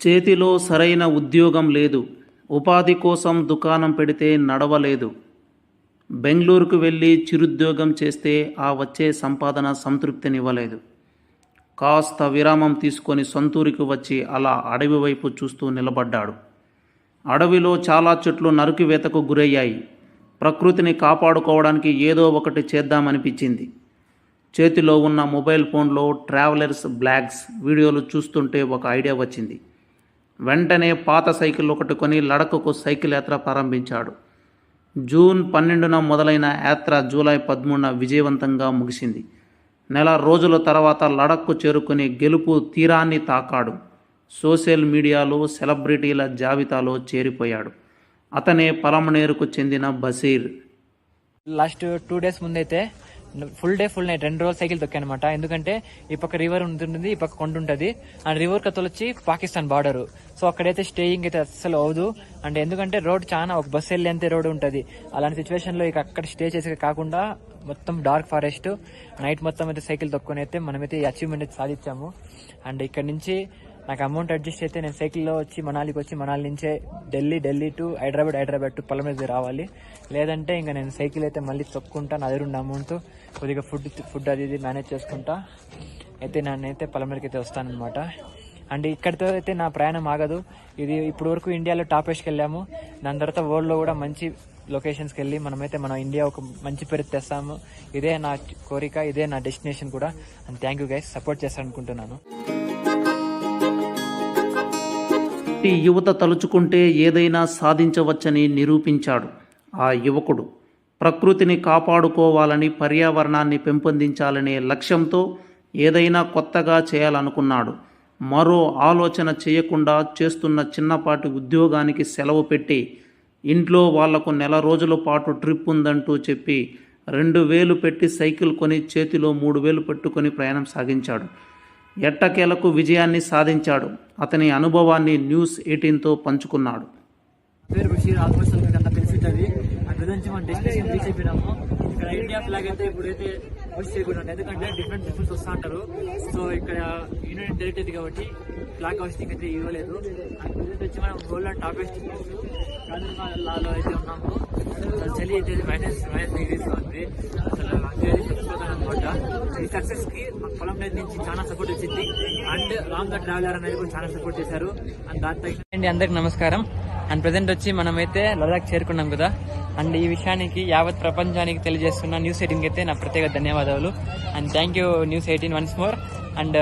చేతిలో సరైన ఉద్యోగం లేదు. ఉపాధి కోసం దుకాణం పెడితే నడవలేదు. బెంగళూరుకు వెళ్ళి చిరుద్యోగం చేస్తే ఆ వచ్చే సంపాదన సంతృప్తినివ్వలేదు. కాస్త విరామం తీసుకొని సొంతూరికి వచ్చి అలా అడవి వైపు చూస్తూ నిలబడ్డాడు. అడవిలో చాలా చెట్లు నరుకివేతకు గురయ్యాయి. ప్రకృతిని కాపాడుకోవడానికి ఏదో ఒకటి చేద్దామనిపించింది. చేతిలో ఉన్న మొబైల్ ఫోన్లో ట్రావెలర్స్ బ్లాగ్స్ వీడియోలు చూస్తుంటే ఒక ఐడియా వచ్చింది. వెంటనే పాత సైకిల్ ఒకటి కొని లడకకు సైకిల్ యాత్ర ప్రారంభించాడు. జూన్ పన్నెండున మొదలైన యాత్ర జూలై పదమూడున విజయవంతంగా ముగిసింది. నెల రోజుల తర్వాత లడక్కు చేరుకుని గెలుపు తీరాన్ని తాకాడు. సోషల్ మీడియాలో సెలబ్రిటీల జాబితాలో చేరిపోయాడు. అతనే పలమనేరుకు చెందిన బసీర్ లాస్ట్ టూ డేస్ ముందైతే ఫుల్ డే ఫుల్ నైట్ రెండు రోజులు సైకిల్ తొక్కానమాట ఎందుకంటే ఈ పక్క రివర్ ఉంటుంది ఈ పక్క కొండ ఉంటుంది. అండ్ రివర్ కథలు వచ్చి పాకిస్తాన్ బార్డర్ సో అక్కడైతే స్టేయింగ్ అయితే అస్సలు అవదు అండ్ ఎందుకంటే రోడ్ చాలా ఒక బస్సు వెళ్ళేంతే రోడ్ ఉంటుంది. అలాంటి సిచ్యువేషన్లో ఇక అక్కడ స్టే చేసే కాకుండా మొత్తం డార్క్ ఫారెస్ట్ నైట్ మొత్తం అయితే సైకిల్ తొక్కుని అయితే మనమైతే అచీవ్మెంట్ అయితే సాధించాము. అండ్ ఇక్కడ నుంచి నాకు అమౌంట్ అడ్జస్ట్ అయితే నేను సైకిల్లో వచ్చి మనాలికి వచ్చి మనాలి నుంచే ఢిల్లీ ఢిల్లీ టు హైదరాబాద్ హైదరాబాద్ టు పల్లమేది రావాలి. లేదంటే ఇంకా నేను సైకిల్ అయితే మళ్ళీ తొక్కుంటా నా దగ్గర ఉన్న అమౌంట్ కొద్దిగా ఫుడ్ ఫుడ్ అది ఇది మేనేజ్ చేసుకుంటా. అయితే నేనైతే మీదకి అయితే వస్తానమాట అండ్ ఇక్కడితో అయితే నా ప్రయాణం ఆగదు. ఇది ఇప్పుడు వరకు ఇండియాలో టాప్ వేస్కి వెళ్ళాము. దాని తర్వాత వరల్డ్లో కూడా మంచి లొకేషన్స్కి వెళ్ళి మనమైతే మన ఇండియా ఒక మంచి పేరు తెస్తాము. ఇదే నా కోరిక ఇదే నా డెస్టినేషన్ కూడా. And thank you guys support చేస్తారనుకుంటున్నాను. కాబట్టి యువత తలుచుకుంటే ఏదైనా సాధించవచ్చని నిరూపించాడు ఆ యువకుడు. ప్రకృతిని కాపాడుకోవాలని పర్యావరణాన్ని పెంపొందించాలనే లక్ష్యంతో ఏదైనా కొత్తగా చేయాలనుకున్నాడు. మరో ఆలోచన చేయకుండా చేస్తున్న చిన్నపాటి ఉద్యోగానికి సెలవు పెట్టి ఇంట్లో వాళ్ళకు నెల రోజుల పాటు ట్రిప్ ఉందంటూ చెప్పి రెండు వేలు పెట్టి సైకిల్ కొని చేతిలో మూడు వేలు పెట్టుకొని ప్రయాణం సాగించాడు. ఎట్టకేలకు విజయాన్ని సాధించాడు. అతని అనుభవాన్ని న్యూస్ ఎయిటీన్తో పంచుకున్నాడు. పేరు బషీర్ ఆల్మోస్ట్ అంతా తెలిసి అది అక్కడ నుంచి మనం డెస్టినేషన్ రీచ్ అయిపోయినాము. ఇక్కడ ఇండియా ఫ్లాగ్ అయితే ఇప్పుడైతే హోస్ట్ చేయకూడదు ఎందుకంటే డిఫరెంట్ పీపుల్స్ వస్తూ ఉంటారు. సో ఇక్కడ యూనియన్ టెరిటరీ కాబట్టి ఫ్లాగ్ హోస్టింగ్ అయితే ఇవ్వలేదు. అండ్ వచ్చి మనం గోల్డ్ అండ్ టాప్ హోస్టింగ్ లాలో అయితే ఉన్నాము. చలి అయితే మైనస్ మైనస్ డిగ్రీస్ ఉంది అసలు అంతే చచ్చిపోతాను అనమాట ఈ సక్సెస్కి మా పొలం మీద నుంచి చాలా సపోర్ట్ వచ్చింది. అండ్ రామ్ ద ట్రావెలర్ అనేది కూడా చాలా సపోర్ట్ చేశారు. అండ్ దాని అండి అందరికి నమస్కారం. అండ్ ప్రజెంట్ వచ్చి మనమైతే లదాఖ్ చేరుకున్నాం కదా. అండ్ ఈ విషయానికి యావత్ ప్రపంచానికి తెలియజేస్తున్న న్యూస్ ఎయిటీన్కి అయితే నా ప్రత్యేక ధన్యవాదాలు. And thank you news eighteen once more. And